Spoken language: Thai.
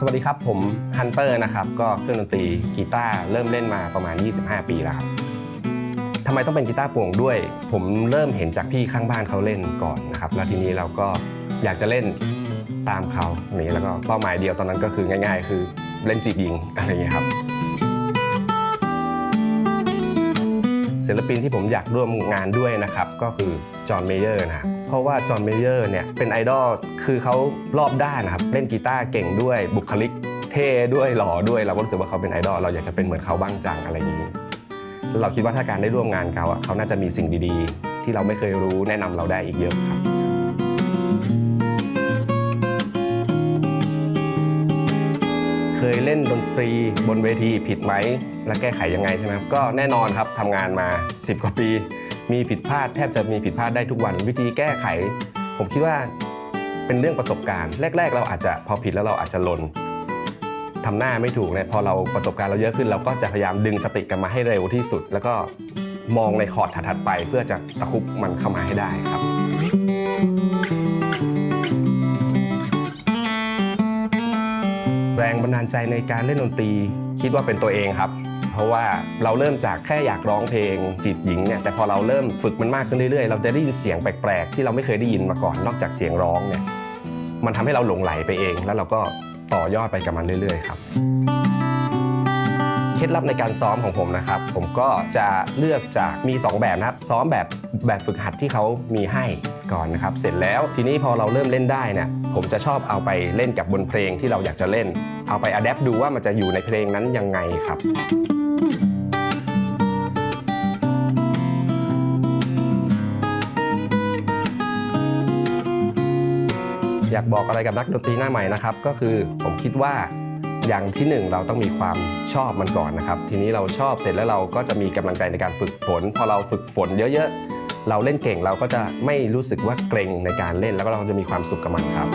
สวัสดีครับผมฮันเตอร์นะครับก็เครื่องดนตรีกีตาร์เริ่มเล่นมาประมาณ 25 ปีแล้วครับทำไมต้องเป็นกีตาร์โปร่งด้วย ผมเริ่มเห็นจากพี่ข้างบ้านเขาเล่นก่อนนะครับแล้วทีนี้เราก็อยากจะเล่นตามเขาอย่างนี้แล้วก็เป้าหมายเดียวตอนนั้นก็คือง่าย ๆ คือเล่นจีบยิงอะไรอย่างเงี้ยครับ ศิลปินที่ผมอยากร่วมงานด้วยนะครับก็คือจอห์นเมเยอร์นะครับเพราะว่าจอห์นเมเยอร์เนี่ยเป็นไอดอลคือเขารอบด้านนะครับเล่นกีตาร์เก่งด้วยบุคลิกเท่ด้วยหล่อด้วยเราก็รู้สึกว่าเขาเป็นไอดอลเราอยากจะเป็นเหมือนเขาบ้างจังอะไรอย่างนี้ เราคิดว่าถ้าการได้ร่วมงานเขาอะเขาน่าจะมีสิ่งดีๆ ที่เราไม่เคยรู้แนะนำเราได้อีกเยอะครับเคยเล่นดนตรีบนเวทีผิดไหม และแก้ไขยังไงใช่ไหมครับก็แน่นอนครับทำงานมา 10 กว่าปี มีผิดพลาดแทบจะมีผิดพลาดได้ทุกวัน วิธีแก้ไข ผมคิดว่าเป็นเรื่องประสบการณ์ แรก ๆ เราอาจจะพอผิดแล้วเราอาจจะลนทำหน้าไม่ถูกเนี่ยพอเราประสบการณ์เราเยอะขึ้น เราก็จะพยายามดึงสติกลับมาให้เร็วที่สุด แล้วก็มองในคอร์ดถัดๆไป เพื่อจะตะคุบมันเข้ามาให้ได้ครับแรงบันดาลใจในการเล่นดนตรีคิดว่าเป็นตัวเองครับ ราะว่าเราเริ่มจากแค่อยากร้องเพลงจีบหญิงเนี่ยแต่พอเราเริ่มฝึกมันมากขึ้นเรื่อยๆ เราจะได้ยินเสียงแปลกๆ ที่เราไม่เคยได้ยินมาก่อนนอกจากเสียงร้องเนี่ยมันทำให้เราหลงไหลไปเอง แล้วเราก็ต่อยอดไปกับมันเรื่อย ๆ ครับเคล็ดลับในการซ้อมของผมนะครับ ผมก็จะเลือกจากมี 2 แบบนะครับ ซ้อมแบบแบบฝึกหัดที่เขามีให้ก่อนนะครับ เสร็จแล้วทีนี้พอเราเริ่มเล่นได้เนี่ยผมจะชอบเอาไปเล่นกับบนเพลงที่เราอยากจะเล่น เอาไปอัดแอปดูว่ามันจะอยู่ในเพลงนั้นยังไงครับ อยากบอกอะไรกับนักดนตรีหน้าใหม่นะครับ ก็คือผมคิดว่าอย่างที่หนึ่งเราต้องมีความชอบมันก่อนนะครับ ทีนี้เราชอบเสร็จแล้วเราก็จะมีกำลังใจในการฝึกฝน พอเราฝึกฝนเยอะๆ เราเล่นเก่งเราก็จะไม่รู้สึกว่าเกรงในการเล่นแล้วก็เราจะมีความสุขกับมันครับ